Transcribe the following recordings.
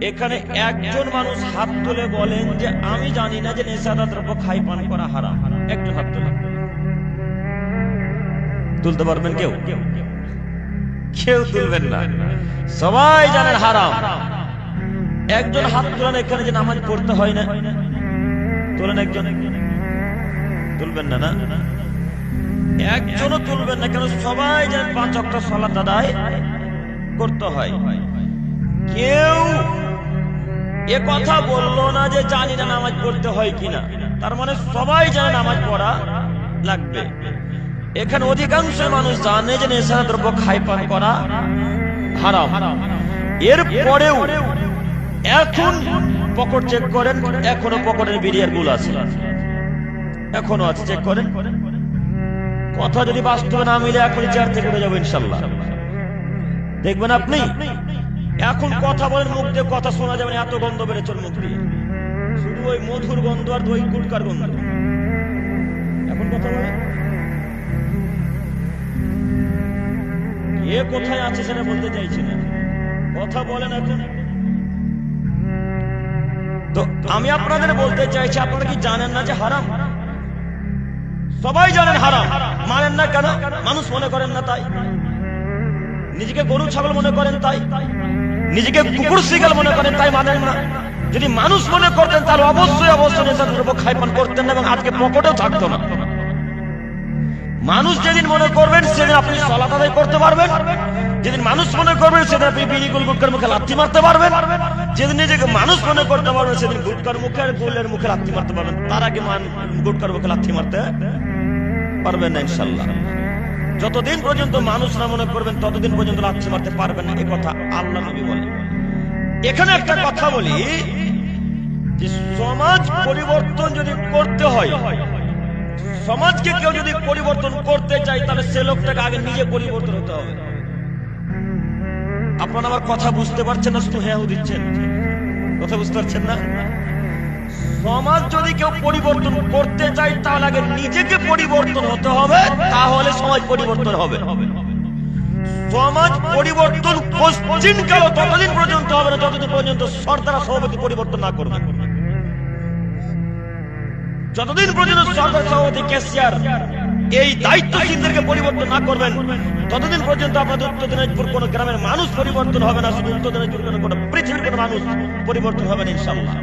এখানে একজন মানুষ হাত তুলে বলেন যে, আমি জানি না যে নেশাদার দ্রব্য খাই, পান করা হারাম। একজন হাত তুলে। তুলতে পারবেন কেউ? কেউ তুলবেন না। সবাই জানেন হারাম। একজন হাত তোলেন এখানে যে নামাজ পড়তে হয় না। তোলেন একজন। তুলবেন না না? একজনও তুলবেন না, কেন সবাই জানেন পাঁচ অক্ট সলাত আদায় করতে হয়। কেউ এ কথা বলল না যে জানি না নামাজ পড়তে হয় কিনা। তার মানে সবাই জানে নামাজ পড়া লাগবে। এখানে অধিকাংশ মানুষ জানে যে নেশা দ্রব্য খাই পান করা হারাম। এর পরেও এখন পকেট চেক করেন, এখনও পকেটের বিরিয়ার গুল আছে। এখনও আছে চেক করেন। কথা যদি বাস্তবে না মিলে এখনই চেয়ার থেকে যাব ইনশাল্লাহ। দেখবেন আপনি? এখন কথা বলেন মুখ দিয়ে কথা শোনা যাবে না, এত গন্ধ বেড়েছে মুখ দিয়ে। শুধু ওই মধুর গন্ধ আর দই গুটকার গন্ধ। এখন কথা বলেন। কে কোথায় আছে সেটা বলতে চাইছি না। কথা বলেন এখন। তো আমি আপনাদের বলতে চাইছি আপনারা কি জানেন না যে হারাম? সবাই জানেন হারাম। মানেন না কেন? মানুষ মনে করেন না তাই। নিজেকে গরু, ছাগল মনে করেন তাই। নিজেকে কুকুর শিকাল মনে করেন তাই মানেন না। যদি মানুষ মনে করতেন তাহলে অবশ্যই অবশ্যই খাইপান করতেন না এবং আজকে পকেটেও থাকতো না। মানুষ যেদিন মনে করবেন, সেদিন আপনি সলাত আদায় করতে পারবেন। যেদিন মানুষ মনে করবেন, সেদিন আপনি বিড়ি গুল গুটকার মুখে লাথি মারতে পারবেন। যেদিন নিজেকে মানুষ মনে করতে পারবেন, সেদিন গুটকার মুখে আর গুলের মুখে লাথি মারতে পারবেন। তার আগে মান গুটকার মুখে লাথি মারতে পারবেন না, ইনশাল্লাহ। যতদিন পর্যন্ত মানুষ না মনে করবেন, ততদিন পর্যন্ত লাথি মারতে পারবেন না, এ কথা আল্লাহ নবী বলে এখানে একটা কথা বলি, যে সমাজ পরিবর্তন যদি করতে হয়, সমাজকে কেউ যদি পরিবর্তন করতে চায়, তাহলে সে লোকটাকে আগে নিজে পরিবর্তন হতে হবে। আপনারা আমার কথা বুঝতে পারছেন না, শুধু হ্যাঁ দিচ্ছেন? কথা বুঝতে পারছেন না? সমাজ যদি কেউ পরিবর্তন করতে চায় তাহলে আগে নিজেকে পরিবর্তন হতে হবে, তাহলে সমাজ পরিবর্তন হবে। সমাজ পরিবর্তন কোশ্চিন কেন ততদিন পর্যন্ত হবে না, যতদিন পর্যন্ত সর্দার সভাপতি পরিবর্তন না করবে। যতদিন পর্যন্ত সরকার সভাপতি ক্যাশিয়ার এই দায়িত্বশীলদেরকে পরিবর্তন না করবেন, ততদিন পর্যন্ত আপনাদের উত্তর দিনাজপুর কোন গ্রামের মানুষ পরিবর্তন হবে না, শুধু উত্তর দিনাজপুর কোনো পৃথিবীর কোন মানুষ পরিবর্তন হবে না ইনশাল্লাহ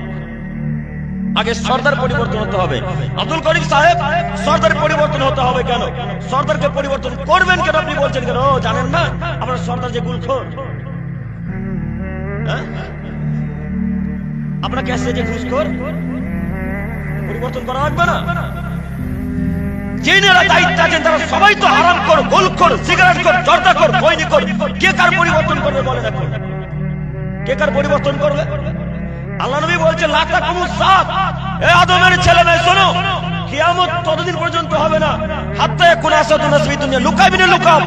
আগে সর্দার পরিবর্তন হতে হবে। আব্দুল করিম সাহেব, সর্দার পরিবর্তন হতে হবে কেন? সর্দারকে পরিবর্তন করবেন কেন আপনি বলছেন কেন? জানেন না? আপনার সর্দার যে গুলখোর। হ্যাঁ? আপনার ক্যাশে যে ঘুষখোর, পরিবর্তন করা লাগবে না? যিনারা দায়িত্ব আছেন, তারা সবাই তো হারাম কর গোল কর সিগারেট কর জর্দা কর বৈনি কর কে কার পরিবর্তন করবে বলেন এখন? কে কার পরিবর্তন করবে? আল্লাহ নবী বলছে লাখা কুমু সাত এ আদমের ছেলে মেয়ে, শোনো, কিয়ামত ততদিন পর্যন্ত হবে না। হাত্তা এখন আসাদু নাসবি দুনিয়া। লুকাইবি না লুকাও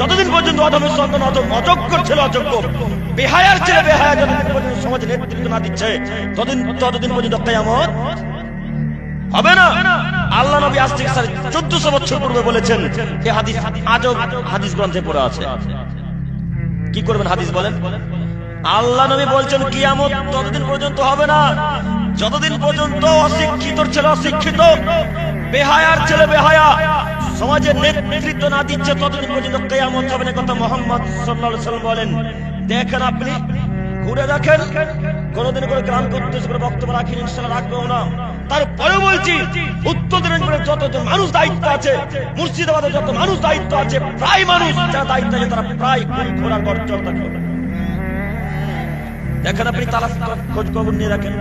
যতদিন পর্যন্ত আদমের সন্তান অযোগ্য ছিল, অযোগ্য, বেহায়ার ছেলে, বেহায়া যতদিন পর্যন্ত সমাজে নেতৃত্ব না দিচ্ছে, ততদিন ততদিন পর্যন্ত কিয়ামত হবে না। আল্লাহ নবী আজ থেকে চোদ্দশো বছর পূর্বে বলেছেন, এ হাদিস আজব হাদিস গ্রন্থে পড়ে আছে। কি করবেন হাদিস বলেন? আল্লাহ নবী বলছেন, কিয়ামত ততদিন পর্যন্ত হবে না। যতদিন পর্যন্ত অশিক্ষিত ছেলে অশিক্ষিত, বেহায়ার ছেলে বেহায়া সমাজের নেতৃত্ব না দিচ্ছে, ততদিন পর্যন্ত কেয়ামত হবে না। কথা মোহাম্মদ সাল্লাল্লাহু সাল্লাম বলেন, দেখেন আপনি, ঘুরে দেখেন, কোনদিন করে গ্রাম উদ্দেশ্য করে বক্তব্য রাখেন ইনশাল্লাহ রাখবেও না। তারপরে বলছি, উত্তর দিনাজপুরের যতজন মানুষ দায়িত্ব আছে, মুর্শিদাবাদের যত মানুষ দায়িত্ব আছে, প্রায় মানুষ যারা দায়িত্ব আছে, তারা প্রায় ঘোরা গড় চলতা দেখেন আপনি তালা খোঁজ খবর নিয়ে রাখেন